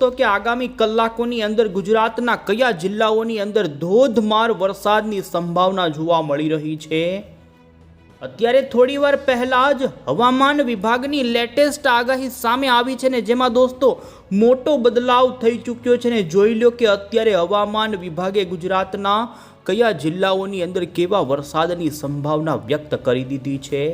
તો કે આગામી કલાકોની અંદર ગુજરાતના કયા જિલ્લાઓની અંદર ધોધમાર વરસાદની સંભાવના જોવા મળી રહી છે? અત્યારે થોડીવાર પહેલા જ હવામાન વિભાગની લેટેસ્ટ આગાહી સામે આવી છે ને જેમાં દોસ્તો મોટો બદલાવ થઈ ચૂક્યો છે ને જોઈ લો કે અત્યારે હવામાન વિભાગે ગુજરાતના કયા જિલ્લાઓની અંદર કેવા વરસાદની સંભાવના વ્યક્ત કરી દીધી છે?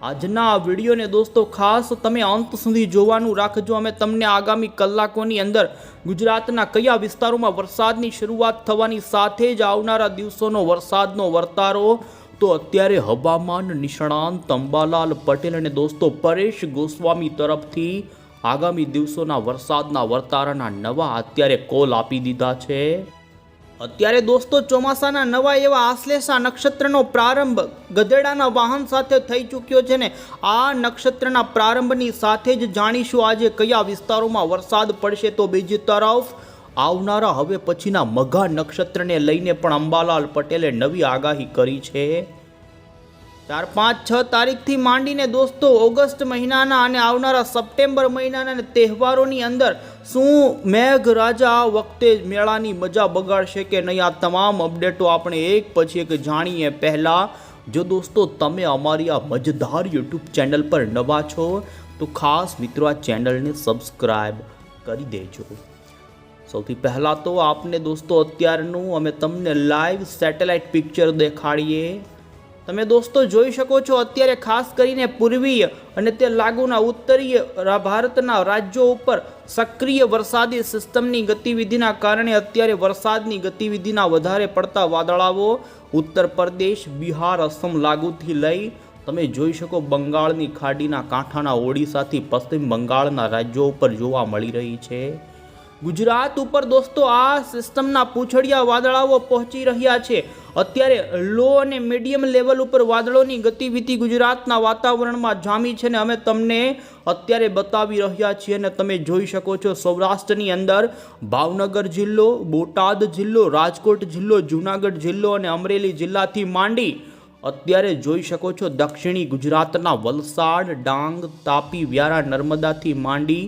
આજના વિડીયોને દોસ્તો, ખાસ તમે અંત સુધી જોવાનું રાખજો. અમે તમને આગામી કલાકોની અંદર ગુજરાતના કયા વિસ્તારોમાં વરસાદની શરૂઆત થવાની સાથે જ આવનારા દિવસોનો વરસાદનો વર્તારો? તો અત્યારે હવામાન નિષ્ણાંત અંબાલાલ પટેલ અને દોસ્તો પરેશ ગોસ્વામી તરફથી આગામી દિવસોના વરસાદના વર્તારાના નવા અત્યારે કોલ આપી દીધા છે. અત્યારે દોસ્તો ચોમાસાના નવા એવા આશ્લેષા નક્ષત્રનો પ્રારંભ ગધેડાના વાહન સાથે થઈ ચૂક્યો છે ને આ નક્ષત્રના પ્રારંભની સાથે જ જાણીશું આજે કયા વિસ્તારોમાં વરસાદ પડશે તો બીજી તરફ આવનારા હવે પછીના મઘા નક્ષત્રને લઈને પણ અંબાલાલ પટેલે નવી આગાહી કરી છે. ચાર પાંચ છ તારીખથી માંડીને દોસ્તો ઓગસ્ટ મહિનાના અને આવનારા સપ્ટેમ્બર મહિનાના તહેવારોની અંદર શું મેઘરાજા આ વખતે મેળાની મજા બગાડશે કે નહીં? આ તમામ અપડેટો આપણે એક પછી એક જાણીએ. પહેલાં, જો દોસ્તો તમે અમારી આ મજેદાર યુટ્યુબ ચેનલ પર નવા છો, તો ખાસ મિત્રો આ ચેનલને સબસ્ક્રાઈબ કરી દેજો. સૌથી પહેલાં તો આપને દોસ્તો અત્યારનું અમે તમને લાઈવ સેટેલાઇટ પિક્ચર દેખાડીએ. તમે દોસ્તો જોઈ શકો છો, અત્યારે ખાસ કરીને પૂર્વીય અને તે લાગુના ઉત્તરીય ભારતના રાજ્યો ઉપર સક્રિય વરસાદી સિસ્ટમની ગતિવિધિના કારણે અત્યારે વરસાદની ગતિવિધિના વધારે પડતા વાદળાઓ ઉત્તર પ્રદેશ, બિહાર, અસમ લાગુથી લઈ તમે જોઈ શકો બંગાળની ખાડીના કાંઠાના ઓડિશાથી પશ્ચિમ બંગાળના રાજ્યો ઉપર જોવા મળી રહી છે. ગુજરાત ઉપર દોસ્તો આ સિસ્ટમના પૂંછડિયા વાદળાઓ પહોંચી રહ્યા છે. અત્યારે લો અને મીડિયમ લેવલ ઉપર વાદળોની ગતિવિધિ ગુજરાતના વાતાવરણમાં જામી છે ને અમે તમને અત્યારે બતાવી રહ્યા છીએ અને તમે જોઈ શકો છો સૌરાષ્ટ્રની અંદર ભાવનગર જિલ્લો, બોટાદ જિલ્લો, રાજકોટ જિલ્લો, જૂનાગઢ જિલ્લો અને અમરેલી જિલ્લાથી માંડી અત્યારે જોઈ શકો છો દક્ષિણી ગુજરાતના વલસાડ, ડાંગ, તાપી, વ્યારા, નર્મદાથી માંડી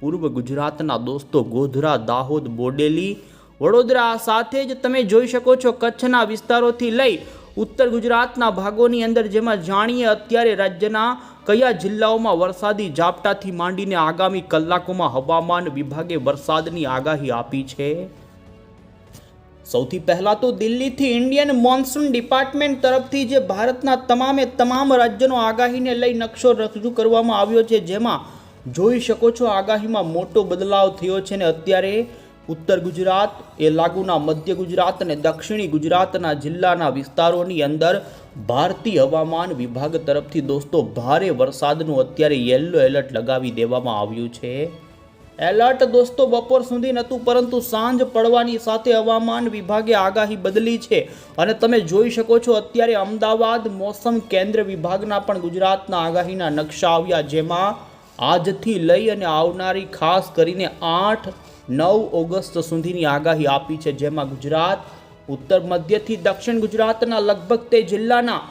પૂર્વ ગુજરાતના દોસ્તો ગોધરા, દાહોદ, બોડેલી વડોદરા સાથે જ તમે જોઈ શકો છો કચ્છના વિસ્તારોથી લઈ ઉત્તર ગુજરાતના ભાગોની અંદર જેમાં જાણીએ અત્યારે રાજ્યના કયા જિલ્લાઓમાં વરસાદી ઝાપટાથી માંડીને આગામી કલાકોમાં હવામાન વિભાગે વરસાદની આગાહી આપી છે. સૌથી પહેલાં તો દિલ્હીથી ઇન્ડિયન મોન્સૂન ડિપાર્ટમેન્ટ તરફથી જે ભારતના તમામે તમામ રાજ્યોનો આગાહીને લઈ નકશો રજૂ કરવામાં આવ્યો છે, જેમાં જોઈ શકો છો આગાહીમાં મોટો બદલાવ થયો છે ને અત્યારે ઉત્તર ગુજરાત એ લાગુના મધ્ય ગુજરાત અને દક્ષિણી ગુજરાતના જિલ્લાના વિસ્તારોની અંદર ભારતીય હવામાન વિભાગ તરફથી દોસ્તો ભારે વરસાદનું અત્યારે યલો એલર્ટ લગાવી દેવામાં આવ્યું છે. એલર્ટ દોસ્તો બપોર સુધી નહોતું, પરંતુ સાંજ પડવાની સાથે હવામાન વિભાગે આગાહી બદલી છે. અને તમે જોઈ શકો છો, અત્યારે અમદાવાદ મોસમ કેન્દ્ર વિભાગના પણ ગુજરાતના આગાહીના નકશા આવ્યા, જેમાં આજથી લઈ અને આવનારી ખાસ કરીને આઠ નવ ઓગસ્ટ સુધીની આગાહી આપી છે, જેમાં ગુજરાત, ઉત્તર મધ્યથી દક્ષિણ ગુજરાતના લગભગ તે જિલ્લાના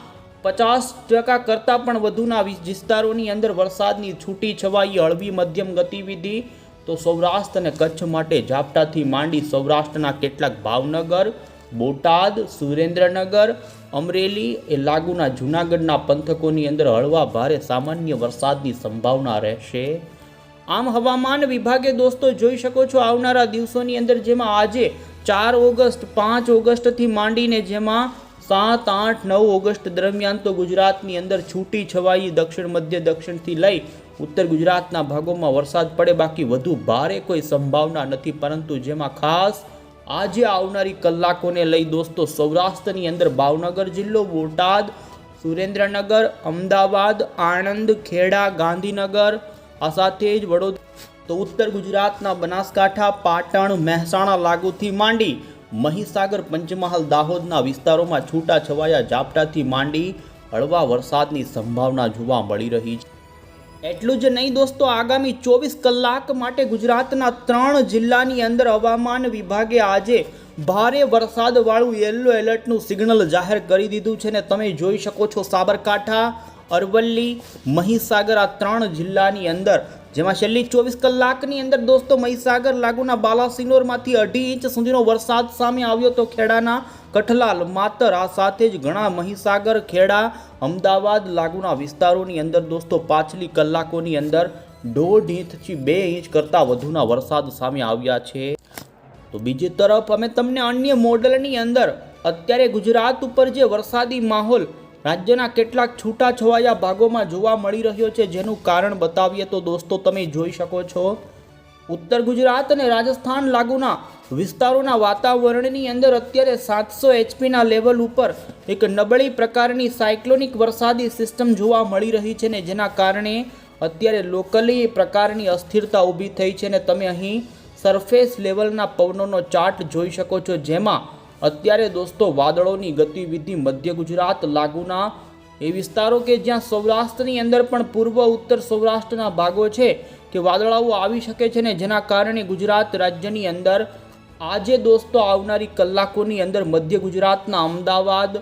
પચાસ ટકા કરતાં પણ વધુના વિસ્તારોની અંદર વરસાદની છૂટી છવાઈ, હળવી મધ્યમ ગતિવિધિ, તો સૌરાષ્ટ્ર અને કચ્છ માટે ઝાપટાથી માંડી સૌરાષ્ટ્રના કેટલાક ભાવનગર, બોટાદ, સુરેન્દ્રનગર, અમરેલી એ લાગુના જૂનાગઢના પંથકોની અંદર હળવા ભારે સામાન્ય વરસાદની સંભાવના રહેશે. આમ હવામાન વિભાગે દોસ્તો જોઈ શકો છો આવનારા દિવસોની અંદર જેમાં આજે ચાર ઓગસ્ટ, પાંચ ઓગસ્ટથી માંડીને જેમાં સાત, આઠ, નવ ઓગસ્ટ દરમિયાન તો ગુજરાતની અંદર છૂટી છવાઈ દક્ષિણ, મધ્ય, દક્ષિણથી લઈ ઉત્તર ગુજરાતના ભાગોમાં વરસાદ પડે. બાકી વધુ ભારે કોઈ સંભાવના નથી. પરંતુ જેમાં ખાસ આજે આવનારી કલાકોને લઈ દોસ્તો સૌરાષ્ટ્રની અંદર ભાવનગર જિલ્લો, બોટાદ, સુરેન્દ્રનગર, અમદાવાદ, આણંદ, ખેડા, ગાંધીનગર આ સાથે જ વડોદરા તો ઉત્તર ગુજરાતના બનાસકાંઠા, પાટણ, મહેસાણા લાગુથી માંડી મહીસાગર, પંચમહાલ, દાહોદના વિસ્તારોમાં છૂટા છવાયા ઝાપટાથી માંડી હળવા વરસાદની સંભાવના જોવા મળી રહી છે. એટલું જ નહીં દોસ્તો, આગામી ચોવીસ કલાક માટે ગુજરાતના ત્રણ જિલ્લાની અંદર હવામાન વિભાગે આજે ભારે વરસાદવાળું યલો એલર્ટનું સિગ્નલ જાહેર કરી દીધું છે ને તમે જોઈ શકો છો સાબરકાંઠા અરવલ્લી મહીસાગર આ ત્રણ જિલ્લાની અંદર, જેમાં છેલ્લી ચોવીસ કલાકની અંદર દોસ્તો મહીસાગર લાગુના બાલાસિનોરમાંથી અઢી ઇંચ સુધીનો વરસાદ સામે આવ્યો તો ખેડાના કઠલાલ માતર, આ સાથે જ ઘણા મહીસાગર, ખેડા, અમદાવાદ લાગુના વિસ્તારોની અંદર દોસ્તો પાછલી કલાકોની અંદર દોઢ ઇંચથી બે ઇંચ કરતાં વધુના વરસાદ સામે આવ્યા છે. તો બીજી તરફ અમે તમને અન્ય મોડલની અંદર, અત્યારે ગુજરાત ઉપર જે વરસાદી માહોલ રાજ્યના કેટલાક છૂટાછવાયા ભાગોમાં જોવા મળી રહ્યો છે. જેનું કારણ બતાવીએ તો દોસ્તો, તમે જોઈ શકો છો. ઉત્તર ગુજરાત અને રાજસ્થાન લાગુના વિસ્તારોના વાતાવરણની અંદર અત્યારે સાતસો એચપીના લેવલ ઉપર એક નબળી પ્રકારની સાયક્લોનિક વરસાદી સિસ્ટમ જોવા મળી રહી છે ને જેના કારણે અત્યારે લોકલી પ્રકારની અસ્થિરતા ઊભી થઈ છે ને તમે અહીં સરફેસ લેવલના પવનોનો ચાર્ટ જોઈ શકો છો. જેમાં અત્યારે દોસ્તો વાદળોની ગતિવિધિ મધ્ય ગુજરાત લાગુના એ વિસ્તારો કે જ્યાં સૌરાષ્ટ્રની અંદર પણ પૂર્વ ઉત્તર સૌરાષ્ટ્રના ભાગો છે કે વાદળાઓ આવી શકે છે ને જેના કારણે ગુજરાત રાજ્યની અંદર આજે દોસ્તો આવનારી કલાકોની અંદર મધ્ય ગુજરાતના અમદાવાદ,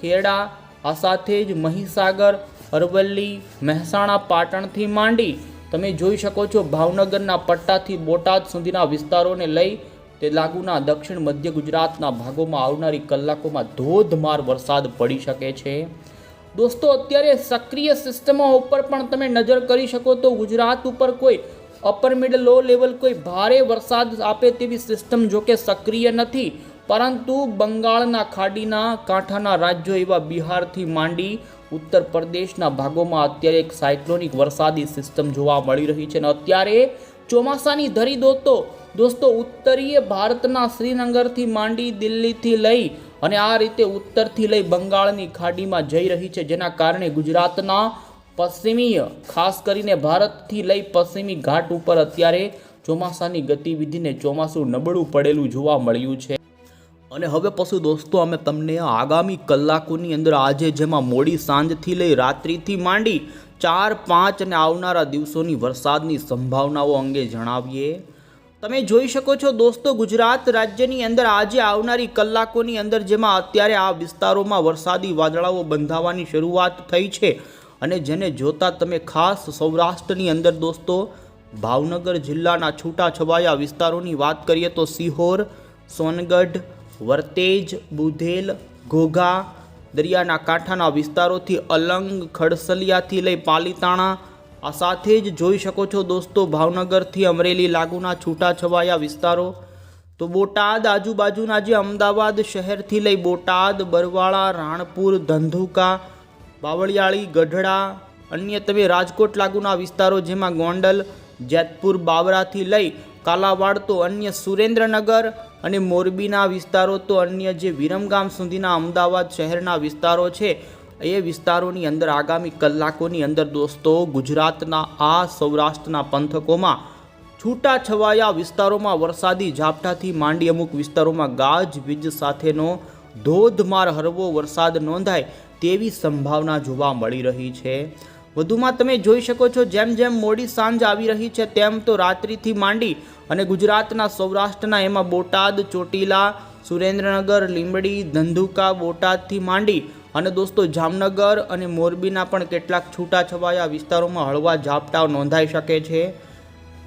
ખેડા, આ સાથે જ મહીસાગર, અરવલ્લી, મહેસાણા, પાટણથી માંડી તમે જોઈ શકો છો ભાવનગરના પટ્ટાથી બોટાદ સુધીના વિસ્તારોને લઈ તે લાગુના દક્ષિણ મધ્ય ગુજરાતના ભાગોમાં આવનારી કલાકોમાં ધોધમાર વરસાદ પડી શકે છે. દોસ્તો, અત્યારે સક્રિય સિસ્ટમો ઉપર પણ તમે નજર કરી શકો તો ગુજરાત ઉપર કોઈ અપર મિડ લો લેવલ કોઈ ભારે વરસાદ આપે તેવી સિસ્ટમ જોકે સક્રિય નથી. પરંતુ બંગાળના ખાડીના, કાંઠાના રાજ્યો એવા બિહારથી માંડી ઉત્તર પ્રદેશના ભાગોમાં અત્યારે એક સાયક્લોનિક વરસાદી સિસ્ટમ જોવા મળી રહી છે. અને અત્યારે ચોમાસાની ધરી દોસ્તો દોસ્તો, ઉત્તરીય ભારતના શ્રીનગરથી માંડી દિલ્હીથી લઈ અને આ રીતે ઉત્તરથી લઈ બંગાળની ખાડીમાં જઈ રહી છે, જેના કારણે ગુજરાતના પશ્ચિમીય, ખાસ કરીને ભારતથી લઈ પશ્ચિમી ઘાટ ઉપર અત્યારે ચોમાસાની ગતિવિધિને ચોમાસું નબળું પડેલું જોવા મળ્યું છે. અને હવે પછી દોસ્તો, અમે તમને આગામી કલાકોની અંદર આજે જેમાં મોડી સાંજથી લઈ રાત્રિથી માંડી ચાર પાંચ અને આવનારા દિવસોની વરસાદની સંભાવનાઓ અંગે જણાવીએ. તમે જોઈ શકો છો દોસ્તો, ગુજરાત રાજ્યની અંદર આજે આવનારી કલાકોની અંદર જેમાં અત્યારે આ વિસ્તારોમાં વરસાદી વાદળાઓ બંધાવાની શરૂઆત થઈ છે. અને જેને જોતા તમે ખાસ સૌરાષ્ટ્રની અંદર દોસ્તો, ભાવનગર જિલ્લાના છૂટાછવાયા વિસ્તારોની વાત કરીએ તો સિહોર, સોનગઢ, વર્તેજ, બુધેલ, ઘોઘા, દરિયાના કાંઠાના વિસ્તારોથી અલંગ ખડસલિયાથી લઈ પાલીતાણા આ સાથે જ જોઈ શકો છો દોસ્તો, ભાવનગરથી અમરેલી લાગુના છૂટાછવાયા વિસ્તારો. તો બોટાદ આજુબાજુના જે અમદાવાદ શહેરથી લઈ બોટાદ, બરવાળા, રાણપુર, ધંધુકા, બાવળિયાળી, ગઢડા, અન્ય તમે રાજકોટ લાગુના વિસ્તારો જેમાં ગોંડલ, જેતપુર, બાવરાથી લઈ કાલાવાડ તો અન્ય સુરેન્દ્રનગર અને મોરબીના વિસ્તારો તો અન્ય જે વિરમગામ સુધીના અમદાવાદ શહેરના વિસ્તારો છે. એ વિસ્તારોની અંદર, આગામી કલાકોની અંદર દોસ્તો, ગુજરાતના આ સૌરાષ્ટ્રના પંથકોમાં છૂટાછવાયા વિસ્તારોમાં વરસાદી ઝાપટાથી માંડી અમુક વિસ્તારોમાં ગાજવીજ સાથેનો ધોધમાર હળવો વરસાદ નોંધાય તેવી સંભાવના જોવા મળી રહી છે. વધુમાં તમે જોઈ શકો છો, જેમ જેમ મોડી સાંજ આવી રહી છે, તેમ તો રાત્રિથી માંડી અને ગુજરાતના સૌરાષ્ટ્રના એમાં બોટાદ, ચોટીલા, સુરેન્દ્રનગર, લીંબડી, ધંધુકા, બોટાદથી માંડી અને દોસ્તો, જામનગર અને મોરબીના પણ કેટલાક છૂટાછવાયા વિસ્તારોમાં હળવા ઝાપટાઓ નોંધાઈ શકે છે.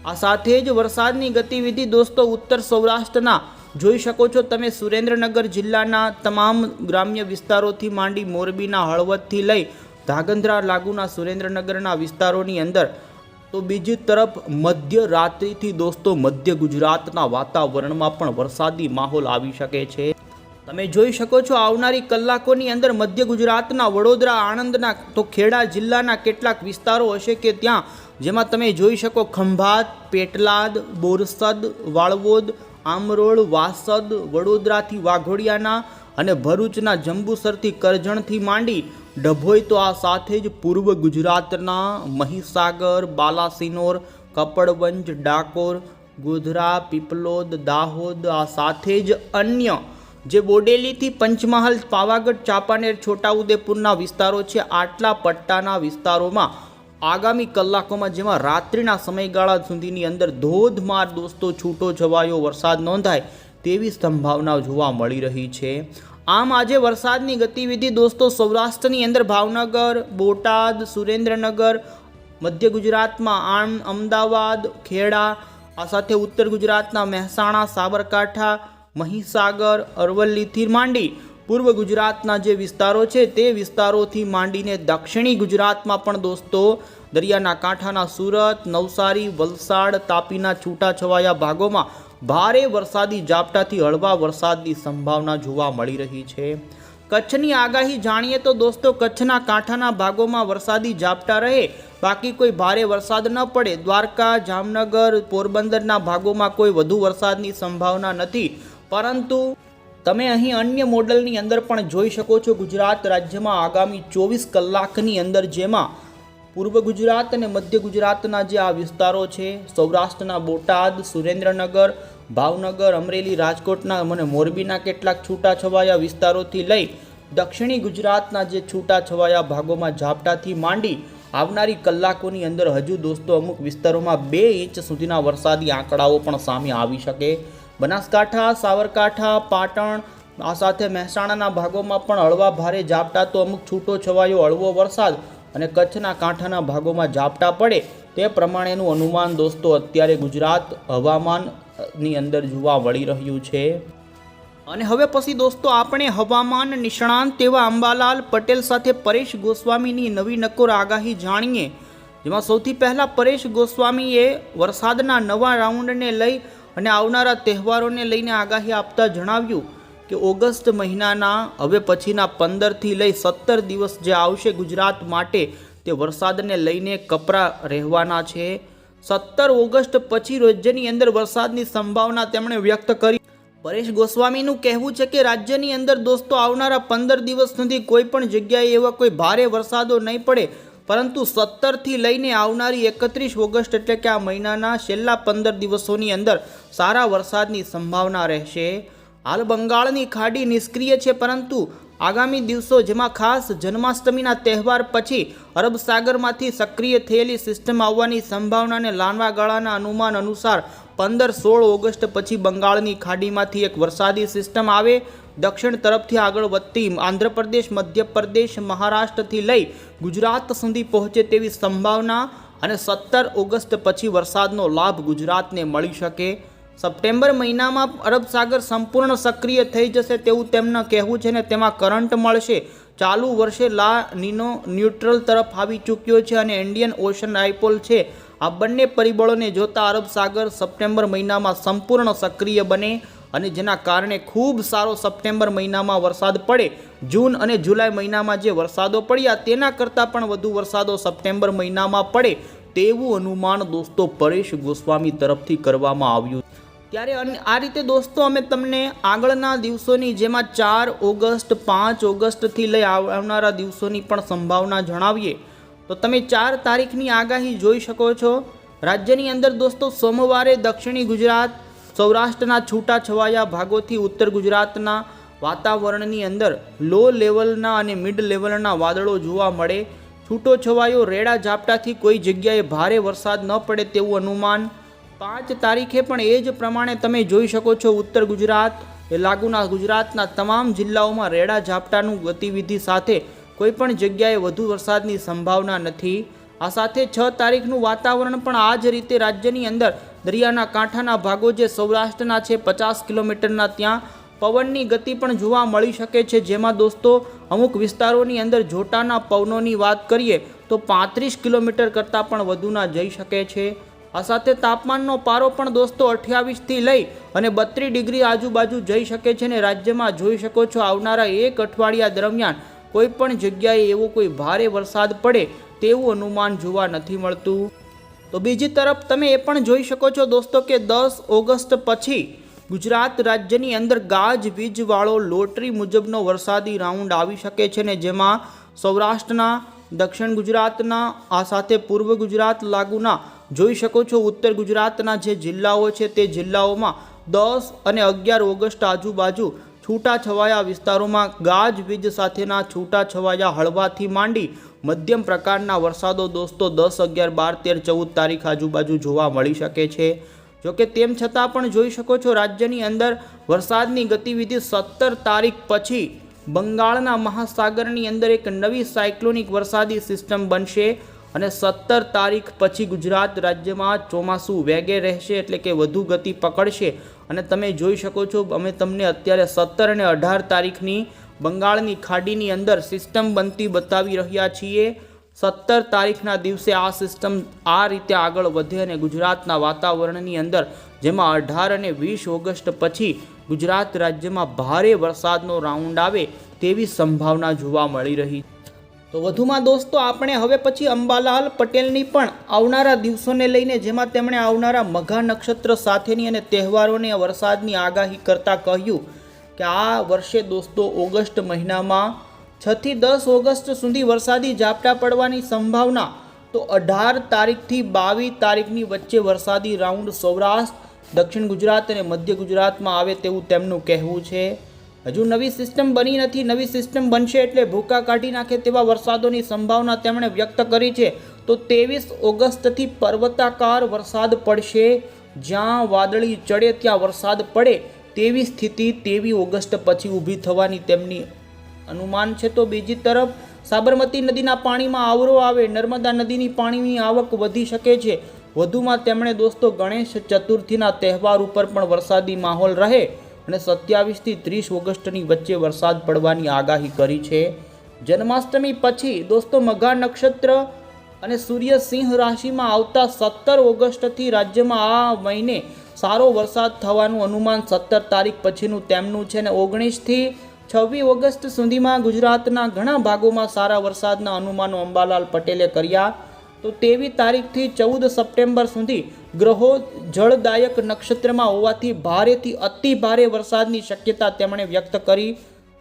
આ સાથે જ વરસાદની ગતિવિધિ દોસ્તો, ઉત્તર સૌરાષ્ટ્રના જોઈ શકો છો તમે. સુરેન્દ્રનગર જિલ્લાના તમામ ગ્રામ્ય વિસ્તારોથી માંડી મોરબીના હળવદથી લઈ ધાગંધ્રા લાગુના સુરેન્દ્રનગરના વિસ્તારોની અંદર તો બીજી તરફ મધ્ય રાત્રિથી દોસ્તો, મધ્ય ગુજરાતના વાતાવરણમાં પણ વરસાદી માહોલ આવી શકે છે. તમે જોઈ શકો છો આવનારી કલાકોની અંદર મધ્ય ગુજરાતના વડોદરા, આણંદના તો ખેડા જિલ્લાના કેટલાક વિસ્તારો હશે કે ત્યાં, જેમાં તમે જોઈ શકો ખંભાત, પેટલાદ, બોરસદ, વાળવોદ, આમરોળ, વાસદ, વડોદરાથી વાઘોડિયાના અને ભરૂચના જંબુસરથી કરજણથી માંડી ડભોઈ તો આ સાથે જ પૂર્વ ગુજરાતના મહીસાગર, બાલાસિનોર, કપડવંજ, ડાકોર, ગોધરા, પીપલોદ, દાહોદ આ સાથે જ અન્ય જે બોડેલીથી પંચમહાલ, પાવાગઢ, ચાંપાનેર, છોટાઉદેપુરના વિસ્તારો છે. આટલા પટ્ટાના વિસ્તારોમાં આગામી કલાકોમાં જેમાં રાત્રિના સમયગાળા સુધીની અંદર ધોધમાર દોસ્તો છૂટો છવાયો વરસાદ નોંધાય તેવી સંભાવના જોવા મળી રહી છે. આમ આજે વરસાદની ગતિવિધિ દોસ્તો સૌરાષ્ટ્રની અંદર ભાવનગર, બોટાદ, સુરેન્દ્રનગર, મધ્ય ગુજરાતમાં આમ અમદાવાદ, ખેડા, આ સાથે ઉત્તર ગુજરાતના મહેસાણા, સાબરકાંઠા મહીસાગર અરવલ્લીથી માંડી પૂર્વ ગુજરાતના જે વિસ્તારો છે તે વિસ્તારોથી માંડીને દક્ષિણી ગુજરાતમાં પણ દોસ્તો દરિયાના કાંઠાના સુરત, નવસારી, વલસાડ, તાપીના છૂટાછવાયા ભાગોમાં ભારે વરસાદી ઝાપટાથી હળવા વરસાદની સંભાવના જોવા મળી રહી છે. કચ્છની આગાહી જાણીએ તો દોસ્તો કચ્છના કાંઠાના ભાગોમાં વરસાદી ઝાપટા રહે, બાકી કોઈ ભારે વરસાદ ન પડે. દ્વારકા, જામનગર, પોરબંદરના ભાગોમાં કોઈ વધુ વરસાદની સંભાવના નથી. પરંતુ તમે અહીં અન્ય મોડલની અંદર પણ જોઈ શકો છો ગુજરાત રાજ્યમાં આગામી ચોવીસ કલાકની અંદર જેમાં પૂર્વ ગુજરાત અને મધ્ય ગુજરાતના જે આ વિસ્તારો છે, સૌરાષ્ટ્રના બોટાદ, સુરેન્દ્રનગર, ભાવનગર, અમરેલી, રાજકોટના અને મોરબીના કેટલાક છૂટાછવાયા વિસ્તારોથી લઈ દક્ષિણી ગુજરાતના જે છૂટાછવાયા ભાગોમાં ઝાપટાથી માંડી આવનારી કલાકોની અંદર હજુ દોસ્તો અમુક વિસ્તારોમાં બે ઇંચ સુધીના વરસાદી આંકડાઓ પણ સામે આવી શકે. બનાસકાંઠા, સાવરકાંઠા, પાટણ, આ સાથે મહેસાણાના ભાગોમાં પણ હળવા ભારે ઝાપટા તો અમુક છૂટો છવાયો હળવો વરસાદ અને કચ્છના કાંઠાના ભાગોમાં ઝાપટા પડે તે પ્રમાણેનું અનુમાન દોસ્તો અત્યારે ગુજરાત હવામાનની અંદર જોવા મળી રહ્યું છે. અને હવે પછી દોસ્તો આપણે હવામાન નિષ્ણાંત તેવા અંબાલાલ પટેલ સાથે પરેશ ગોસ્વામીની નવી નકોર આગાહી જાણીએ, જેમાં સૌથી પહેલાં પરેશ ગોસ્વામીએ વરસાદના નવા રાઉન્ડને લઈ અને આવનારા તહેવારોને લઈને આગાહી આપતા જણાવ્યું કે ઓગસ્ટ મહિનાના, હવે પછીના પંદરથી લઈ સત્તર દિવસ જે આવશે ગુજરાત માટે, તે વરસાદને લઈને કપરા રહેવાના છે. સત્તર ઓગસ્ટ પછી રાજ્યની અંદર વરસાદની સંભાવના તેમણે વ્યક્ત કરી. પરેશ ગોસ્વામીનું કહેવું છે કે રાજ્યની અંદર દોસ્તો આવનારા પંદર દિવસ સુધી કોઈ પણ જગ્યાએ એવા કોઈ ભારે વરસાદો નહીં પડે, પરંતુ સત્તરથી લઈને આવનારી એકત્રીસ ઓગસ્ટ એટલે કે આ મહિનાના છેલ્લા પંદર દિવસોની અંદર સારા વરસાદની સંભાવના રહેશે. હાલ બંગાળની ખાડી નિષ્ક્રિય છે, પરંતુ આગામી દિવસો જેમાં ખાસ જન્માષ્ટમીના તહેવાર પછી અરબ સાગરમાંથી સક્રિય થયેલી સિસ્ટમ આવવાની સંભાવનાને લાંબા ગાળાના અનુમાન અનુસાર પંદર સોળ ઓગસ્ટ પછી બંગાળની ખાડીમાંથી એક વરસાદી સિસ્ટમ આવે. દક્ષિણ તરફથી આગળ વધતી આંધ્રપ્રદેશ, મધ્યપ્રદેશ, મહારાષ્ટ્રથી લઈ ગુજરાત સુધી પહોંચે તેવી સંભાવના અને સત્તર ઓગસ્ટ પછી વરસાદનો લાભ ગુજરાતને મળી શકે. સપ્ટેમ્બર મહિનામાં અરબ સાગર સંપૂર્ણ સક્રિય થઈ જશે તેવું તેમનું કહેવું છે ને તેમાં કરંટ મળશે. ચાલુ વર્ષે લા નીનો ન્યુટ્રલ તરફ આવી ચૂક્યો છે અને ઇન્ડિયન ઓશન આઈપોલ છે. આ બંને પરિબળોને જોતા અરબ સાગર સપ્ટેમ્બર મહિનામાં સંપૂર્ણ સક્રિય બને અને જેના કારણે ખૂબ સારો સપ્ટેમ્બર મહિનામાં વરસાદ પડે. જૂન અને જુલાઈ મહિનામાં જે વરસાદો પડ્યા તેના કરતાં પણ વધુ વરસાદો સપ્ટેમ્બર મહિનામાં પડે તેવું અનુમાન દોસ્તો પરેશ ગોસ્વામી તરફથી કરવામાં આવ્યું. ત્યારે આ રીતે દોસ્તો, અમે તમને આગળના દિવસોની, જેમાં ચાર ઓગસ્ટ, પાંચ ઓગસ્ટથી લઈ આવનારા દિવસોની પણ સંભાવના જણાવીએ. તો તમે ચાર તારીખની આગાહી જોઈ શકો છો. રાજ્યની અંદર દોસ્તો, સોમવારે દક્ષિણી ગુજરાત, સૌરાષ્ટ્રના છૂટાછવાયા ભાગોથી ઉત્તર ગુજરાતના વાતાવરણની અંદર લો લેવલના અને મિડ લેવલના વાદળો જોવા મળે. છૂટો છવાયો રેડા ઝાપટાથી કોઈ જગ્યાએ ભારે વરસાદ ન પડે તેવું અનુમાન પાંચ તારીખે પણ એ જ પ્રમાણે તમે જોઈ શકો છો ઉત્તર ગુજરાત લાગુના ગુજરાતના તમામ જિલ્લાઓમાં રેડા ઝાપટાનું ગતિવિધિ સાથે કોઈ પણ જગ્યાએ વધુ વરસાદની સંભાવના નથી. આ સાથે છ તારીખનું વાતાવરણ પણ આ જ રીતે રાજ્યની અંદર દરિયાના કાંઠાના ભાગો જે સૌરાષ્ટ્રના છે પચાસ કિલોમીટરના ત્યાં પવનની ગતિ પણ જોવા મળી શકે છે. જેમાં દોસ્તો અમુક વિસ્તારોની અંદર જોટાના પવનોની વાત કરીએ તો પાંત્રીસ કિલોમીટર કરતાં પણ વધુના જઈ શકે છે. આ સાથે તાપમાનનો પારો પણ દોસ્તો અઠ્યાવીસથી લઈ અને બત્રીસ ડિગ્રી આજુબાજુ જઈ શકે છે ને રાજ્યમાં જોઈ શકો છો આવનારા એક અઠવાડિયા દરમિયાન કોઈ પણ જગ્યાએ એવો કોઈ ભારે વરસાદ પડે તેવું અનુમાન જોવા નથી મળતું. તો બીજી તરફ તમે એ પણ જોઈ શકો છો દોસ્તો કે દસ ઓગસ્ટ પછી ગુજરાત રાજ્યની અંદર ગાજ વીજવાળો લોટરી મુજબનો વરસાદી રાઉન્ડ આવી શકે છે ને જેમાં સૌરાષ્ટ્રના, દક્ષિણ ગુજરાતના, આ સાથે પૂર્વ ગુજરાત લાગુના જોઈ શકો છો ઉત્તર ગુજરાતના જે જિલ્લાઓ છે તે જિલ્લાઓમાં દસ અને અગિયાર ઓગસ્ટ આજુબાજુ છૂટાછવાયા વિસ્તારોમાં ગાજવીજ સાથેના છૂટાછવાયા હળવાથી માંડી મધ્યમ પ્રકારના વરસાદો દોસ્તો દસ, અગિયાર, બાર, તેર, ચૌદ તારીખ આજુબાજુ જોવા મળી શકે છે. જોકે તેમ છતાં પણ જોઈ શકો છો રાજ્યની અંદર વરસાદની ગતિવિધિ સત્તર તારીખ પછી બંગાળના મહાસાગરની અંદર એક નવી સાયક્લોનિક વરસાદી સિસ્ટમ બનશે. અને સત્તર તારીખ પછી ગુજરાત રાજ્યમાં ચોમાસું વેગે રહેશે એટલે કે વધુ ગતિ પકડશે. અને તમે જોઈ શકો છો, અમે તમને અત્યારે સત્તર અને અઢાર તારીખની બંગાળની ખાડીની અંદર સિસ્ટમ બનતી બતાવી રહ્યા છીએ. સત્તર તારીખના દિવસે આ સિસ્ટમ આ રીતે આગળ વધે અને ગુજરાતના વાતાવરણની અંદર, જેમાં અઢાર અને વીસ ઓગસ્ટ પછી ગુજરાત રાજ્યમાં ભારે વરસાદનો રાઉન્ડ આવે તેવી સંભાવના જોવા મળી રહી તો વધુમાં દોસ્તો, આપણે હવે પછી અંબાલાલ પટેલની પણ આવનારા દિવસોને લઈને, જેમાં તેમણે આવનારા મઘા નક્ષત્ર સાથેની અને તહેવારોને વરસાદની આગાહી કરતાં કહ્યું કે આ વર્ષે દોસ્તો, ઓગસ્ટ મહિનામાં છથી દસ ઓગસ્ટ સુધી વરસાદી ઝાપટા પડવાની સંભાવના, તો અઢાર તારીખથી બાવીસ તારીખની વચ્ચે વરસાદી રાઉન્ડ સૌરાષ્ટ્ર, દક્ષિણ ગુજરાત અને મધ્ય ગુજરાતમાં આવે તેવું તેમનું કહેવું છે. હજુ નવી સિસ્ટમ બની નથી, નવી સિસ્ટમ બનશે એટલે ભૂકા કાઢી નાખે તેવા વરસાદોની સંભાવના તેમણે વ્યક્ત કરી છે. તો ત્રેવીસ ઓગસ્ટથી પર્વતાકાર વરસાદ પડશે. જ્યાં વાદળી ચડે ત્યાં વરસાદ પડે. તેવી સ્થિતિ તેવી ઓગસ્ટ પછી ઊભી થવાની તેમની અનુમાન છે. તો બીજી તરફ, સાબરમતી નદીના પાણીમાં આવરો આવે, નર્મદા નદીની પાણીની આવક વધી શકે છે. વધુમાં તેમણે દોસ્તો ગણેશ ચતુર્થીના તહેવાર ઉપર પણ વરસાદી માહોલ રહે. અને સત્યાવીસથી ત્રીસ ઓગસ્ટની વચ્ચે વરસાદ પડવાની આગાહી કરી છે. જન્માષ્ટમી પછી દોસ્તો મઘા નક્ષત્ર અને સૂર્ય સિંહ રાશિમાં આવતા સત્તર ઓગસ્ટથી રાજ્યમાં આ મહિને સારો વરસાદ થવાનું અનુમાન સત્તર તારીખ પછીનું તેમનું છે અને ઓગણીસથી છવ્વીસ ઓગસ્ટ સુધીમાં ગુજરાતના ઘણા ભાગોમાં સારા વરસાદના અનુમાનો અંબાલાલ પટેલે કર્યા. તો તેવી તારીખથી ચૌદ સપ્ટેમ્બર સુધી ગ્રહો જળદાયક નક્ષત્રમાં હોવાથી ભારેથી અતિ ભારે વરસાદની શક્યતા તેમણે વ્યક્ત કરી.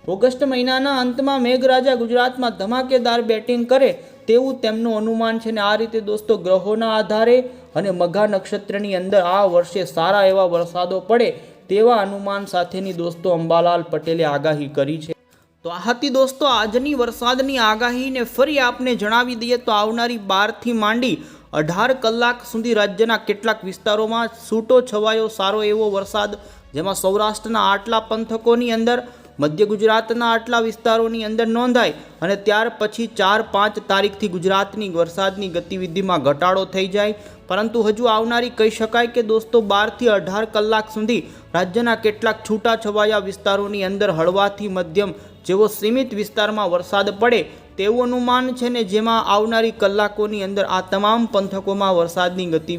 ઓગસ્ટ મહિનાના અંતમાં મેઘરાજા ગુજરાતમાં ધમાકેદાર બેટિંગ કરે તેવું તેમનું અનુમાન છે ને આ રીતે દોસ્તો ગ્રહોના આધારે અને મઘા નક્ષત્રની અંદર આ વર્ષે સારા એવા વરસાદો પડે તેવા અનુમાન સાથેની દોસ્તો અંબાલાલ પટેલે આગાહી કરી છે. તો આ હતી દોસ્તો, આજની વરસાદની આગાહીને ફરી આપને જણાવી દઈએ તો આવનારી બારથી માંડી અઢાર કલાક સુધી રાજ્યના કેટલાક વિસ્તારોમાં છૂટો છવાયો સારો એવો વરસાદ, જેમાં સૌરાષ્ટ્રના આટલા પંથકોની અંદર, મધ્ય ગુજરાતના આટલા વિસ્તારોની અંદર નોંધાય અને ત્યાર પછી ચાર પાંચ તારીખથી ગુજરાતની વરસાદની ગતિવિધિમાં ઘટાડો થઈ જાય. પરંતુ હજુ આવનારી કહી શકાય કે દોસ્તો, બારથી અઢાર કલાક સુધી રાજ્યના કેટલાક છૂટાછવાયા વિસ્તારોની અંદર હળવાથી મધ્યમ જેવો સીમિત વિસ્તારમાં વરસાદ પડે તેવું અનુમાન છે ને જેમાં આવનારી કલાકોની અંદર આ તમામ પંથકોમાં વરસાદની ગતિવિધિ